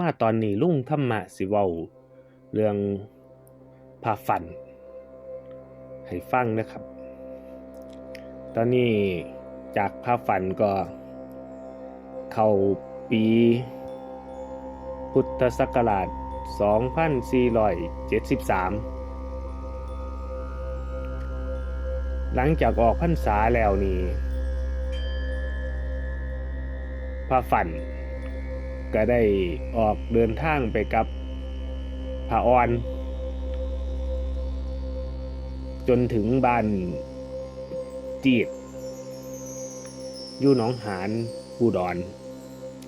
มาตอนนี้ลุงธรรมะสิเว้าเรื่องพาฝัน ให้ฟังนะครับ ตอนนี้จากพาฝันก็ เข้าปี พุทธศักราช 2473 หลังจากออกพรรษาแล้วนี่พระฝัน ก็ได้ออกเดินทางไปกับพระออน จนถึงบ้านจีดอยู่หนองหานอุดร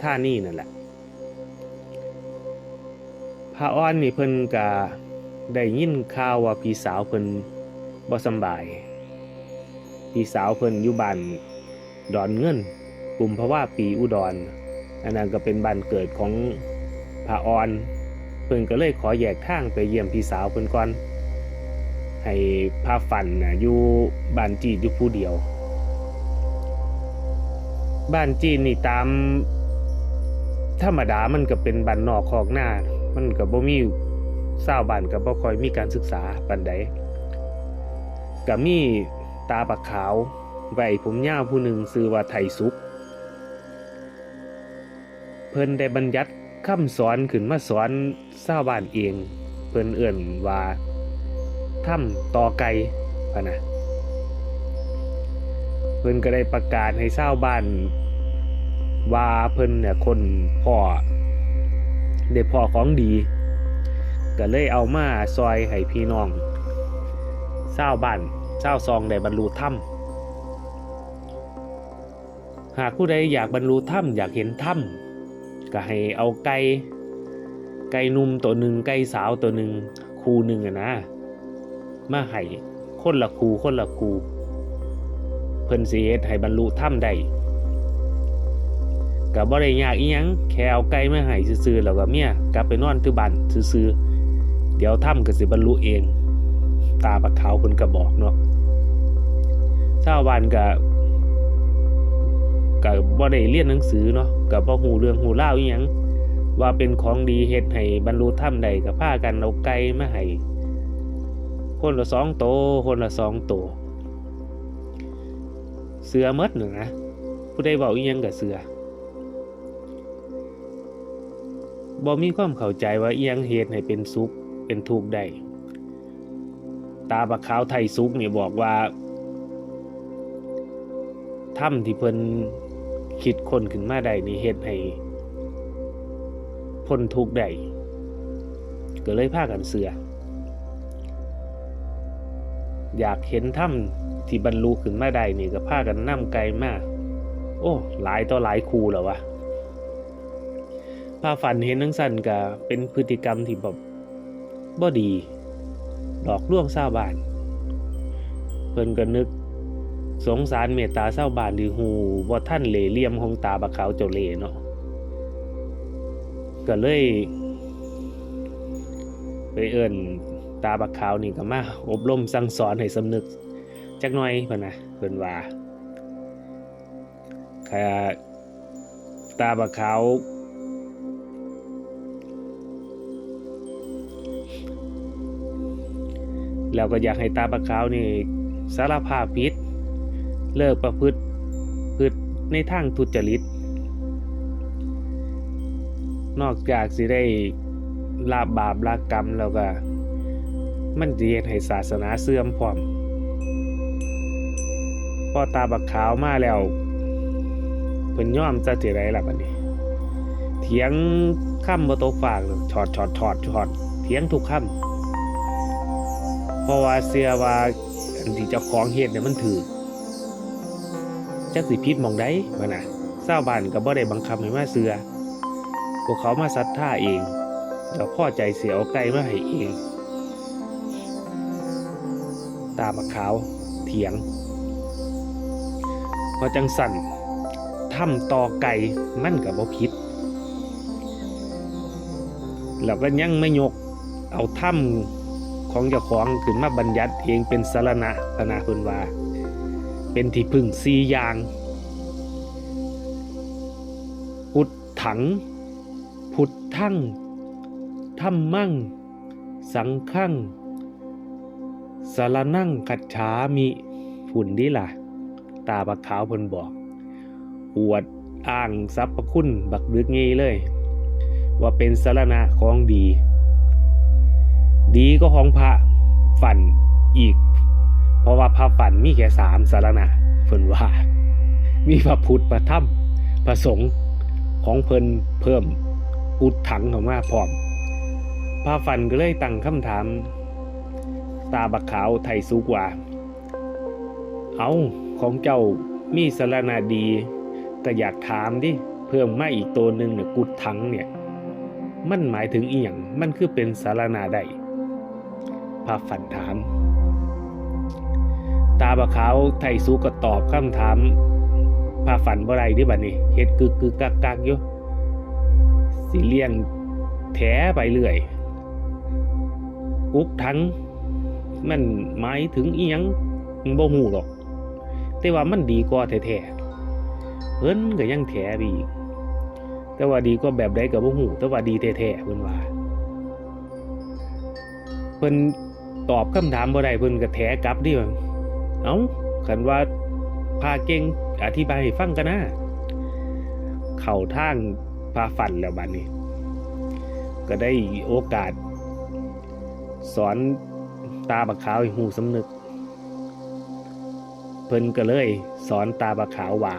ท่านี่นั่นแหละพระอ้อนนี่เพิ่นก็ได้ยินข่าวว่าพี่สาวเพิ่นบ่สบายพี่สาวเพิ่นอยู่บ้านดอนเงินกลุ่มเพราะว่าปีอุดร อันนั้นก็เป็นบ้านเกิดของพระออน เพิ่นก็เลยขอแยกทางไปเยี่ยมพี่สาวเพิ่นก่อน ให้พาฝันน่ะอยู่บ้านจีนอยู่ผู้เดียว บ้านจีนนี่ตาม ธรรมดามันก็เป็นบ้านนอกคอกหน้า มันก็บ่มีชาวบ้านก็บ่ค่อยมีการศึกษาปานใดก็มีตาปากขาวไว้ผมยาวผู้หนึ่งชื่อว่าไทยสุข เพิ่นได้บัญญัติคำสอนขึ้นมาสอนชาวบ้านเอง เพิ่นเอื่นว่าถ้ำต่อไก่พะนะเพิ่นก็ได้ประกาศให้ชาวบ้านว่าเพิ่นเนี่ยคนพ่อได้พ่อของดี ก็เลยเอามาซอยให้พี่น้องชาวบ้านชาวซองได้บรรลุธรรมหากผู้ใดอยากบรรลุธรรมอยากเห็นธรรม ก็ให้เอาไก่ไก่นุ่มตัวหนึ่งไก่สาวตัวหนึ่งคูหนึ่งอะนะ มาให้คนละคูคนละคูเพิ่นสิเฮ็ดให้บรรลุธรรมได้ก็บ่ได้ยากอีหยังแค่เอาไก่มาให้ซื่อๆแล้วก็เมียกลับไปนอนที่บ้านซื่อๆเดี๋ยวธรรมก็สิบรรลุเอง ตาบักขาวเพิ่นก็บอกเนาะชาวบ้านก็ ก็บ่ได้เรียนหนังสือเนาะก็บ่ฮู้เรื่องฮู้ราอีหยังว่าเป็นของดีเฮ็ดให้บรรลุธรรมได้ก็พากันเอาไก่มาให้คนละสองโตคนละสองโตเสือมดหนึ่งนะผู้ใดเว้าอีหยังก็เสือบ่มีความเข้าใจว่าอีหยังเฮ็ดให้เป็นสุขเป็นทุกข์ได้ตาบักขาวไทยสุกเนี่ยบอกว่าถ้ำที่เพิ่น คิดคนขึ้นมาได้นี่เฮ็ดให้พ้นทุกข์ได้ก็เลยพากันเสือ อยากเห็นถ้ำที่บรรลุขึ้นมาได้นี่ก็พากันนำไกลมาก โอ้ หลายต่อหลายคูแล้ววะพาฝันเห็นนังสันก็เป็นพฤติกรรมที่แบบบ่ดีดอกล่วงชาวบ้าน เพิ่นก็นึก สงสารเมตตาชาวบ้าบานที่ฮู้บ่ท่านเหลเหลี่ยมของตาบักขาวเจ้าเล่เนาะก็เลยไปเอิ้นตาบักขาวนี่ก็มาอบรมสั่งสอนให้สำนึกจักหน่อยเพิ่นนะเพิ่นว่าค่ตาบักขาวแล้วก็อยากให้ตาปลาขาวนี่สารภาพผิด เลิกประพฤติพฤติในทางทุจริต นอกจากสิได้ลาบบาปลากรรมแล้วก็ มันจะเฮ็ดให้ศาสนาเสื่อมพร้อมพอตาบักขาวมาแล้วเพิ่นย่อมจะสิไรล่ะบัดนี้ เถียงค่ำบ่ตกฟากเลยถอดถอดถอดถอดเถียงทุกค่ำเพราะว่าเสียว่าอันที่เจ้าของเฮ็ดเนี่ยมันถือ จักสิผิดหมองใดวะนะชาวบ้านก็บ่ได้บังคับให้มาเสือพวกเขามาศรัทธาเองแล้วพอใจเสียเอาไก่มาให้เอง ตาบักขาวเถียง พอจังสั่นถ้ำต่อไก่มั่นก็บ่ผิดแล้วก็ยังไม่ยกเอาถ้ำของเจ้าของขึ้นมาบัญญัติเองเป็นสารณะพนาคุณว่า เป็นที่พึ่งสี่อย่าง พุทธัง พุทธังธรรมั่ง สังฆังสารนั่งคัจฉามิฝุ่นดีล่ะ ตาบักขาวเพิ่นบอกอวดอ้างสรรพคุณบักดึกงี้เลย ว่าเป็นสารณะของดี ดีก็ของพระฝันอีก เพราะว่าพระฝันมีแค่สามสารณะเพิ่นว่า มีพระพุทธพระธรรมพระสงฆ์ของเพิ่นเพิ่มอุดถังเข้ามาพร้อมพระฝันก็เลยตั้งคำถาม ตาบักขาวไทยสุกว่า เอาของเจ้ามีสารณะดีก็อยากถามดิเพิ่มมาอีกตัวหนึ่งเนี่ยกุดถังเนี่ย มันหมายถึงอีหยังมันคือเป็นสารณะใดพระฝันถาม ตาบะขาวไทยสูก็ตอบคำถามพาฝันบ่ไรดิบัดนี้เฮ็ดกึกกึกกักกักอยู่สิเลี้ยงแถไปเรื่อยอุกทั้งมันหมายถึงอีหยังบ่ฮู้หรอก แต่ว่ามันดีกว่าแท้ๆเพิ่นก็ยังแถไปอีกแต่ว่าดีก็แบบใดก็บ่ฮู้แต่ว่าดีแท้ๆเพิ่นว่าเพิ่นตอบคำถามบ่ได้เพิ่นก็แถกลับดิว่า เอาขันว่าพาเก่งอธิบายฟังกันนะ เข่าทางพาฝันแล้วบัดนนี้ ก็ได้โอกาส สอนตาบักขาวห้หูสำนึก เพิ่นก็เลยสอนตาบักขาวว่า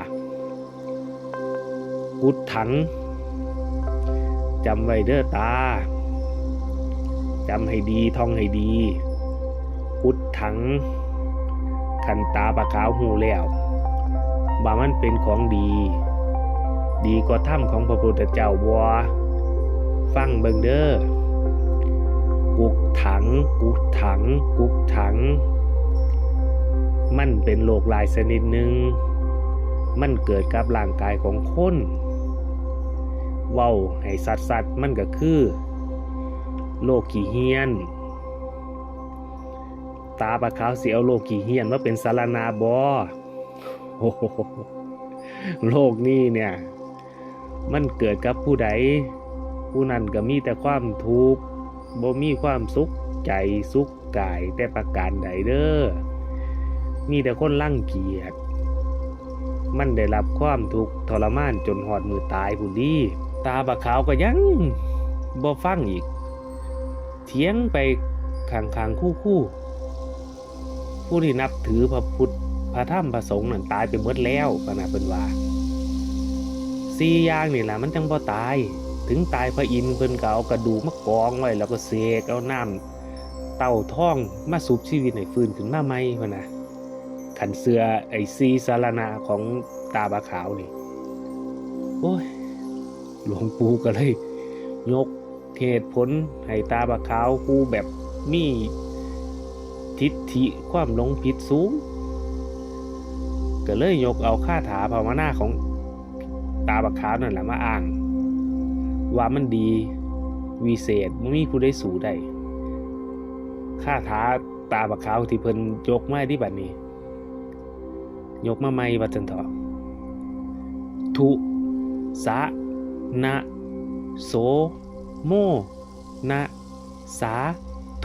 กุดถังจำไว้เด้อตาจำให้ดีท่องให้ดีกุดถัง ขันตาปลาขาวหูแล้วว่ามันเป็นของดี ดีกว่าถ้ำของพระพุทธเจ้าวัวฟังเบิงเดอ้อกุกถัง กุกถัง กุกถัง มันเป็นโรคลายชนิดหนึ่ง มันเกิดกับร่างกายของคนเว้าให้สัตว์สัตว์มันก็คือโรคขี้เฮียน ตาปลาขาวเสียวโลกขี่เฮียนว่าเป็นสารนาบอโอ้โหโลกนี้เนี่ย มันเกิดกับผู้ใด ผู้นั้นก็มีแต่ความทุกข์บ่มีความสุขใจสุขกายแต่ประการใดเด้อมีแต่คนรังเกียจมันได้รับความทุกข์ทรมานจนหอดมือตายผู้ดีตาบะขาวก็ยังบ่ฟังอีก เถียงไปข้างๆคู่ๆ ผู้ที่นับถือพระพุทธพระธรรมพระสงฆ์นั่นตายไปหมดแล้วปนะเป็นว่าสี่อย่างนี่แหละมันจังบ่ตาย ถึงตายพระอินทร์เพิ่นก็เอากระดูกมากองไว้แล้วก็เสกเอาน้ำเต่าท่องมาสูบชีวิตให้ฟื้นขึ้นมาใหม่พนะขันเสือไอ้ซีสารนาของตาบาขาวนี่โอ้ยหลวงปู่ก็เลย ยกเหตุผลให้ตาบาขาวผู้แบบมี ทิฏฐิความหลงผิดสูง ก็เลยยกเอาคาถาภาวนาของตาบักขาวนั่นแหละมาอ้าง ว่ามันดีวิเศษไม่มีผู้ใดสู่ได้คาถาตาบักขาวที่เพิ่นยกมาที่บัดนี้ ยกมาไม่วัดจันทอทุสะนะโสโมนะสา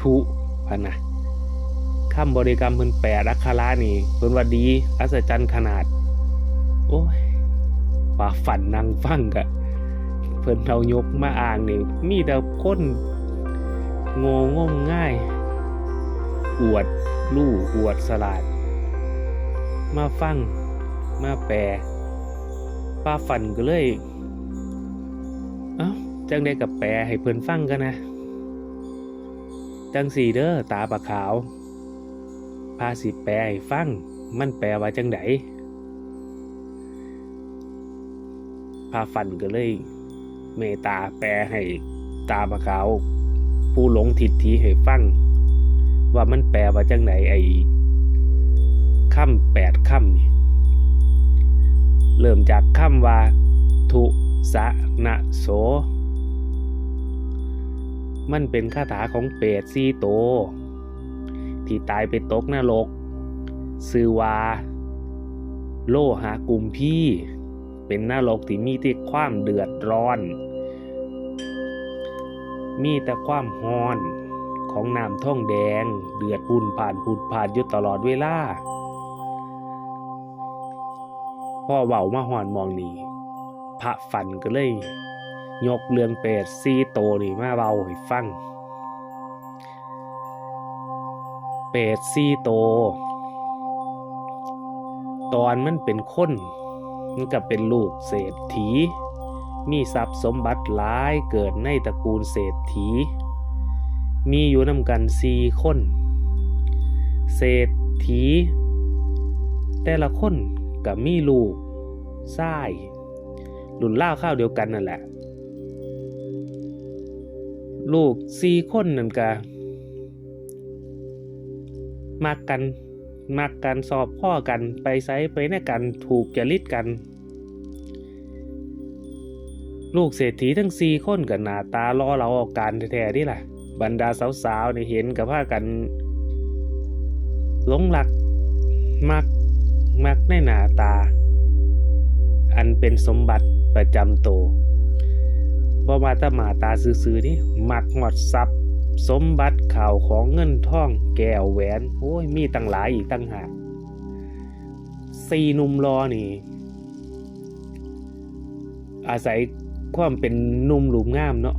ทุพะนะ คำบริกรรมเพิ่นแปดอักขระนี่เพิ่นว่าดี อัศจรรย์ขนาด โอ้ยป่าฝันนางฟังกะ เพิ่นเอายกมาอ่างนี่มีแต่คนงงงง่าย อวดลู่อวดสลาด มาฟัง มาแปลป้าฝันก็เลย เอ้าจังได้กับแปลให้เพิ่นฟังกันนะ จังสีเด้อตาปลาขาว พาสิแปลให้ฟัง มันแปลว่าจังไดพาฟันก็เลย เมตาแปลให้ตาปะขาว ผู้หลงทิฏฐิให้ฟัง ว่ามันแปลว่าจังไดไอ้คำแปดคำนี่เริ่มจากคำว่า ทุสะนะโส มันเป็นคาถาของเปรตซีโต ที่ตายไปตกนรกซื้อว่าโลหะกุมพี่ เป็นนรกที่มีที่ความเดือดร้อน มีแต่ความฮ้อนของน้ำท่องแดง เดือดปุ่นผ่านปุ่นผ่านอยู่ตลอดเวลาพ่อเว้ามาหอนมองนี่พระฝันก็เลย ยกเรื่องเปรตซีโตนี่มาเบาให้ฟัง ปรตซีโต ตอนมันเป็นคนมันก็เป็นลูกเศรษฐี มีทรัพย์สมบัติหลายเกิดในตระกูลเศรษฐี มีอยู่นำกันสี่คน เศรษฐี แต่ละคนก็มีลูกชายรุ่นล่าข้าวเดียวกันนั่นแหละ ลูกสี่คนนั่นก็ มักกันมักกันสอบพ่อกันไปไซไปในกันถูกจริตกัน ลูกเศรษฐีทั้งสี่คนกับหน้าตาล้อเราเอาการแท้ๆนี่แหละบรรดาสาวๆนี่เห็นกับพากันหลงหลักมักมักในหน้าตา อันเป็นสมบัติประจำตัวบ่มาตามาตาซื่อๆนี่มักหอดทรัพย์ สมบัติข่าวของเงินทอง แก้วแหวน โอ้ย มีตั้งหลายอีกตั้งหากสี่หนุ่มรอนี่ อาศัยความเป็นนุ่มหลุมงามเนาะ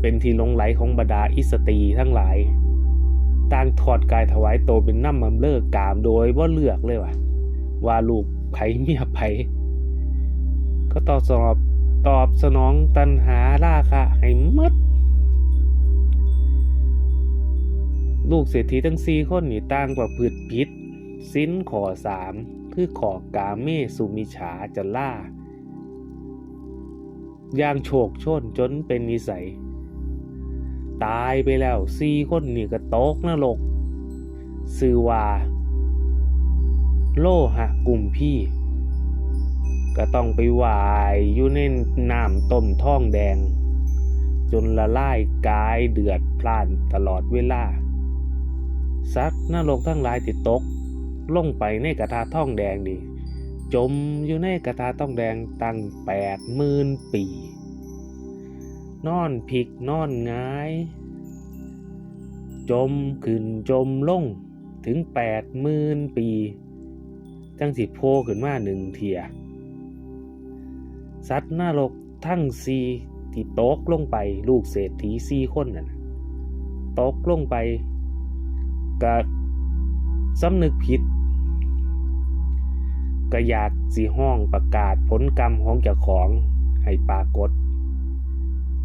เป็นที่หลงไหลของบรรดาอิสตรีทั้งหลายต่างถอดกายถวายโตเป็นน้ำมันเลิกกามโดยว่าเลือกเลยว่ะ ว่าลูกไผเมียไผก็ตอบสนองตอบสนองตันหาราคะให้หมด ลูกเศรษฐีทั้งสี่คนนี่ต่างกว่าพืชพิษสิ้นขอสามคือขอกาเมสุมิฉาจะล่าย่างโฉกชนจนเป็นนิสัย ตายไปแล้วสี่คนนี่ก็ตกนรกซื้อว่า โลหะกลุ่มพี่ ก็ต้องไปวายอยู่ในน้ำต้มท่องแดง จนละลายกายเดือดพล่านตลอดเวลา สัตว์นรกทั้งหลายติดตก ลงไปในกระทาท่องแดงนี่จมอยู่ในกระทาท่องแดงตั้งแปดหมื่นปี นอนผิกนอนงาย จมขึ้นจมลงถึงแปดหมื่นปี จังสิโพขึ้นมาหนึ่งเทีย สัตว์นรกทั้งสีที่ตกลงไปลูกเศรษฐีสี่คนน่ะนะตกลงไป ก็สำนึกผิด ก็อยากสีห้องประกาศผลกรรมของเจ้าของให้ปรากฏ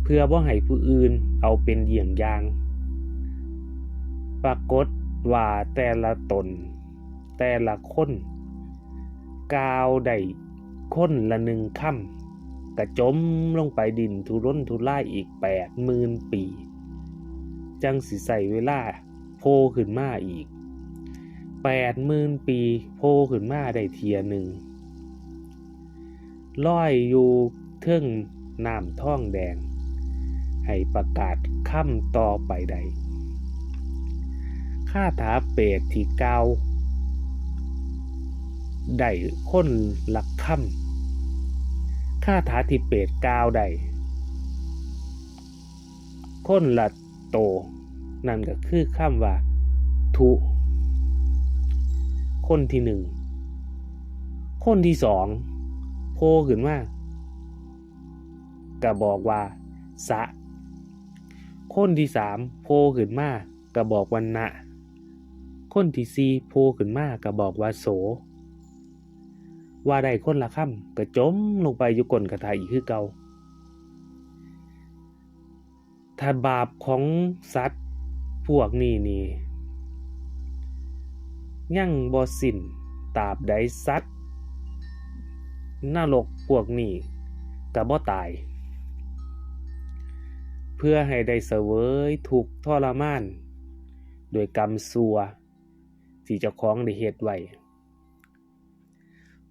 เพื่อว่าให้ผู้อื่นเอาเป็นเยี่ยงอย่าง ปรากฏว่าแต่ละตน แต่ละคนกาวได้คนละหนึ่งค่ำกระจมลงไปดินทุร้นทุล่ายอีกแปดหมื่นปี จังสิใส่เวลา โพขึ้นมาอีกแปดหมื่นปีโพขึ้นมาได้เทียหนึ่งลอยอยู่เทิงน้ำท่องแดง ให้ประกาศค่ำต่อไปใดข้าถาเปรตที่เกาได้ค้นหลักค่ำข้าถาที่เปรตกาวได้ค้นละโต นั่นก็คือคำว่า ทุ คนที่หนึ่ง คนที่สองโพขึ้นมาก็บอกว่าสะ คนที่สามโพขึ้นมาก็บอกว่านะ คนที่สี่โพขึ้นมาก็บอกว่าโส ว่าได้คนละคำก็จมลงไปอยู่ก้นกระทาอีกคือเก่าถ้าบาปของสัตว์ วกนี้นี่ยังบ่สิ้นตาบใดสัตว์นรกพวกนี้ก็บ่ตาย เพื่อให้ได้เสวยทุกทรมาน โดยกรรมซัวที่เจ้าของได้เฮ็ดไว้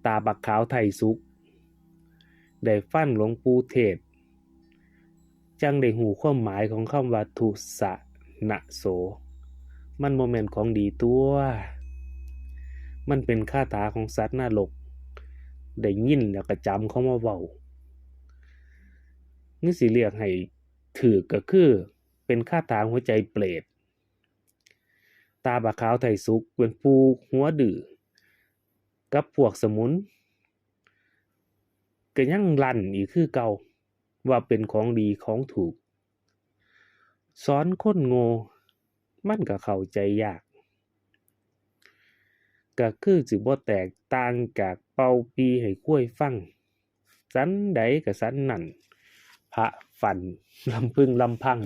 ตาบักขาวไทยสุก ได้ฟันหลวงปู่เทศ จังได้หูความหมายของคำว่าทุสะ นะโส มันโมเมนต์ของดีตัว มันเป็นคาถาของสัตว์นรกได้ยินแล้วก็จำเขามาเว้านี่สิเรียกให้ถือก็คือเป็นคาถาหัวใจเปรต ตาบะขาวไทยสุกเป็นผู้หัวดื้อกับพวกสมุนก็ยังลั่นอีกคือเก่าว่าเป็นของดีของถูก สอนคนโง่มันก็เข้าใจยาก ก็คือสิบ่แตกต่างจากเป่าปีให้คุ้ยฟัง สันใดก็สันนั่น พระฝันลำพึงลำพัง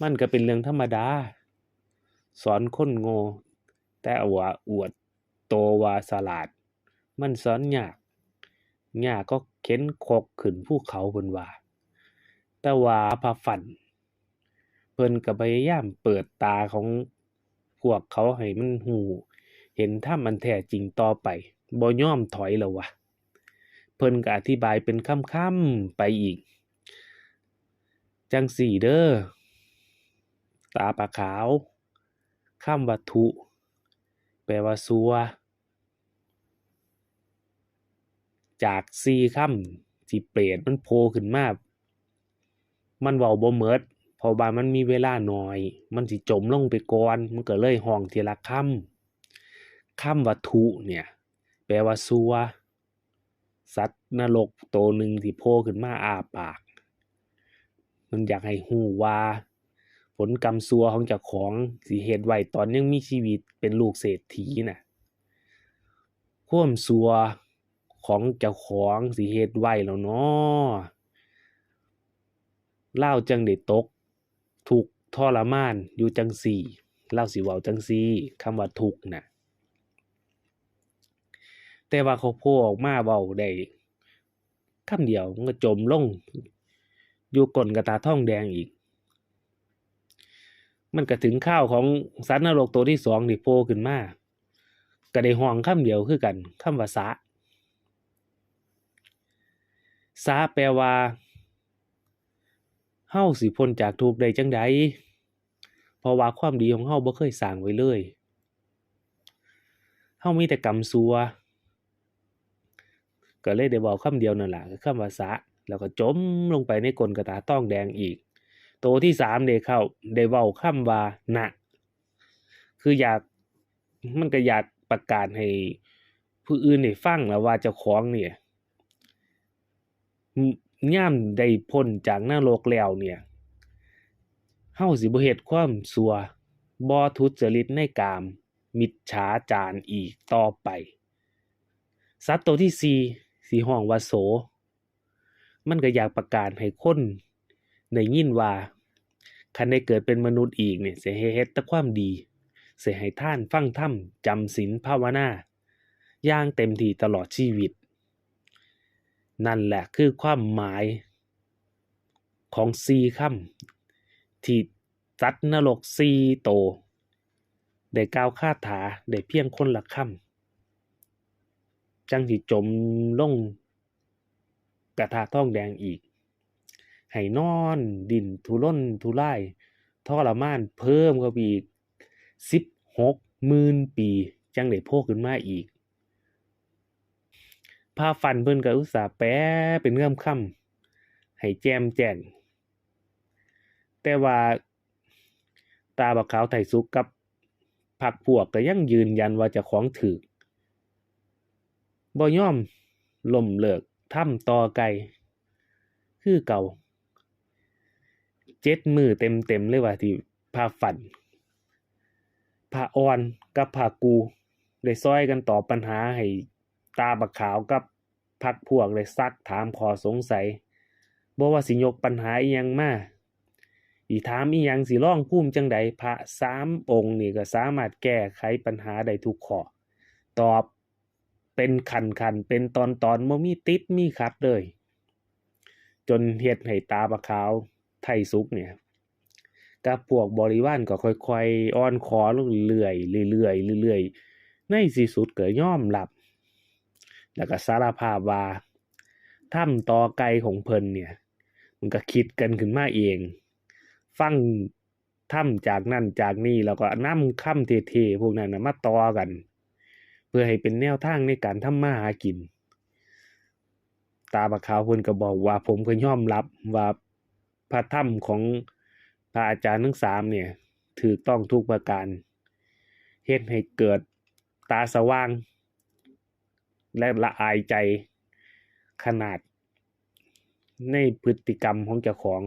มันก็เป็นเรื่องธรรมดา สอนคนโง่แต่ว่าอวดโตวาฉลาด มันสอนยากยากก็เข็นคกขึ้นภูเขาเพิ่นว่า แต่ว่าพระฝัน เพิ่นก็พยายามเปิดตาของพวกเขาให้มันหูเห็นถ้ามันแท้จริงต่อไปบ่ย่อมถอยแล้ววะเพิ่นก็อธิบายเป็นค่ำๆไปอีก จังสี่เด้อตาปลาขาวคำวัตถุ แปลว่าซัว จากสี่ำที่เปรตมันโผล่ขึ้นมา มันเว้าบ่เมิดเพราะว่ามันมีเวลาน้อย มันสิจมลงไปก่อน มันก็เลยห้องทีละคำคำวัตถุเนี่ย แปลว่าซัว สัตว์นรกตัวหนึ่งที่โผล่ขึ้นมาอาปาก มันอยากให้ฮู้ว่า ผลกรรมซัวของเจ้าของสิเฮ็ดไว้ตอนยังมีชีวิตเป็นลูกเศรษฐีน่ะความซัวของเจ้าของสิเฮ็ดไว้แล้วเนาะ เล่าจังได้ตกทุกทรมานอยู่จังซี่เล่าสิเว้าจังซี่คำว่าทุกนะแต่ว่าเขาโผล่ออกมาเว้าได้คำเดียวมันก็จมลง อยู่ก้นกระตาทองแดงอีก มันก็ถึงข้าวของสัตว์นรกตัวที่สองที่โผล่ขึ้นมาก็ได้ห้องคำเดียวคือกันคำว่าสะสาแปลว่า เฮาสิพ้นจากทุกข์ได้จังใดเพราะว่าความดีของเฮาบ่เคยสร้างไว้เลยเฮามีแต่กรรมซัวก็เลยได้เว้าคำเดียวนั่นล่ะคือคำว่าสะแล้วก็จมลงไปในก้นกระตาต้องแดงอีกโตวที่สามได้เข้าได้เว้าคำว่าหนะคืออยากมันก็อยากประกาศให้ผู้อื่นได้ฟังแล้วว่าเจ้าของเนี่ย ย่ามได้พ้นจากนรกแล้วเนี่ยเฮาสิบ่เฮ็ดความชั่วบ่ทุจริตในกาม มิจฉาจารอีกต่อไป สัตว์ตัวที่สี่สิห้องว่าโส มันก็อยากประกาศให้คนได้ยินว่าคันได้เกิดเป็นมนุษย์อีกเนี่ยสิให้เฮ็ดแต่ความดีสิให้ท่านฟังธรรมจำศีลภาวนาอย่างเต็มที่ตลอดชีวิต นั่นแหละคือความหมายของสี่คำที่สัตว์นรกสี่โต ได้กล่าวคาถาได้เพียงคนละคำจังสิจมลงกระทะทองแดงอีก ให้นอนดินทุรนทุรายทรมานเพิ่มเข้าไปอีกสิบหกหมื่นปี จังได้โผล่ขึ้นมาอีก พาฟันเพิ่นก็อุตส่าห์แปลเป็นเงื่อมค่ำให้แจมแจ้งแต่ว่าตาบักขาวไทยสุกกับผักพวกก็ยังยืนยันว่าจะของถือบ่ย่อมล่มเลิกทำต่อไกลคือเก่าเจ็ดมือเต็มเต็มเลยว่าที่พาฝันพาอ่อนกับพากู ได้ซอยกันตอบปัญหาให้ ตาบักขาวกับพักพวกเลยซักถามขอสงสัยบ่ว่าสิยกปัญหาอีหยังมาอีถามอีหยังสิร้องภูมิจังใดพระสามองค์นี่ก็สามารถแก้ไขปัญหาได้ทุกข้อตอบเป็นขันขันเป็นตอนตอนๆบ่มีติดมีขัดเลย จนเฮ็ดให้ตาบักขาวไทยสุกเนี่ยกับพวกบริวารก็ค่อยๆอ้อนขอลงเรื่อยๆเรื่อยๆเรื่อยๆในที่สุดก็ยอมรับ แล้วก็สารภาพว่าถ้ำตอไกลของเพิ่นเนี่ย มันก็คิดกันขึ้นมาเอง ฟังถ้ำจากนั่นจากนี่แล้วก็นำคำเท่ๆพวกนั้นนะมาต่อกัน เพื่อให้เป็นแนวทางในการทำมาหากิน ตาบักขาวเพิ่นก็บอกว่าผมก็ยอมรับว่าพระธรรมของพระอาจารย์ทั้งสามเนี่ยถูกต้องทุกประการเฮ็ดให้เกิดตาสว่าง และละอายใจขนาด ในพฤติกรรมของเจ้าของ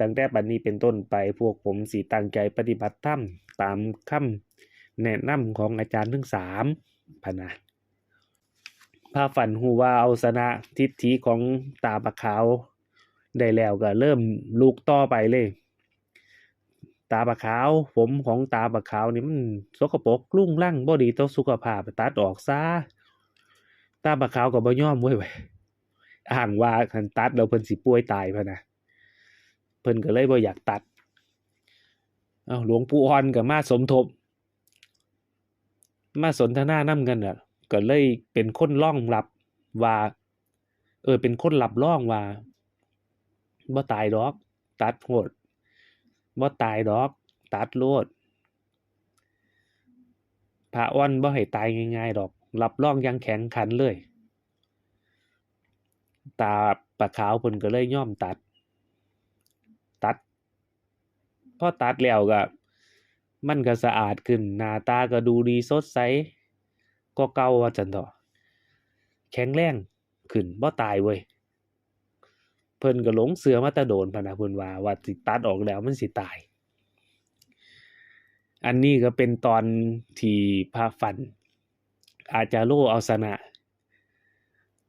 ตั้งแต่บัดนี้เป็นต้นไปพวกผมสิตั้งใจปฏิบัติธรรมตามคำแนะนำของอาจารย์ทั้งสามพนะพาฝันหูว่าเอาชนะทิฏฐิของตาปะขาวได้แล้วก็เริ่มลุกต่อไปเลย ตาปะขาว ผมของตาปะขาวนี่มันสกปรกรุ่งรั่งบ่ดีต่อสุขภาพตัดออกซะ ตาปะขาวก็บ่ยอมเว้ยเว้ยอ้างว่าคันตัดแล้วเพิ่นสิป่วยตายพะนะเพิ่นก็เลยบ่อยากตัดเอาหลวงปู่อ่อนก็มาสมทบ มาสนทนานำกันน่ะก็เลยเป็นคนร่องรับว่า เออ เป็นคนรับรองว่าบ่ตายดอก ตัดโพดบ่ตายดอก ตัดโลดพระอ่อนบ่ให้ตายง่ายๆดอก รับรองย่างแข็งขันเลย ตาปะขาวเพิ่นก็เลยย่อมตัด ตัดพอตัดแล้วก็ มันก็สะอาดขึ้น หน้าตาก็ดูดีสดใสก็เก่าว่าจันเถาะแข็งแรงขึ้นบ่ตายเว้ยเพิ่นก็หลงเสือมาต่โดนพนะเพิ่นว่าว่าสิตัดออกแล้วมันสิตาย อันนี้ก็เป็นตอนที่พระฝัน อาจารย์โลเอาชนะ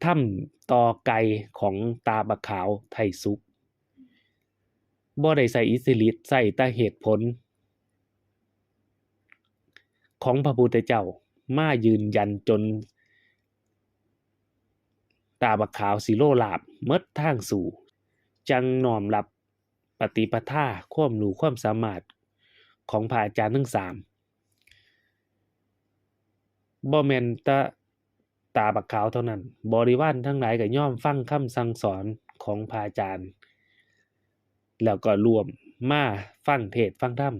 ถ้ำต่อไกลของตาบักขาวไทยสุขบ่ได้ใส่อิทธิฤทธิ์ใส่แต่เหตุผล ของพระพุทธเจ้ามายืนยันจน ตาบักขาวสิโลลาบเมดทางสู่ จังนอมรับปฏิปทาความรู้ความสามารถของพระอาจารย์ทั้งสาม บ่แม่นตะตาบักขาวเท่านั้น บริวารทั้งหลายก็ย่อมฟังคำสั่งสอนของพระอาจารย์ แล้วก็รวมมาฟังเทศฟังธรรม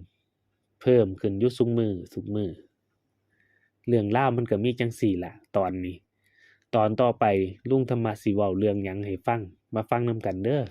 เพิ่มขึ้นยู่ซุมือซุมือ เรื่องเล่ามันก็มีจังสี่ละตอนนี้ ตอนต่อไปลุงธรรมะสิเว้าเรื่องยังให้ฟัง มาฟังนำกันเด้อ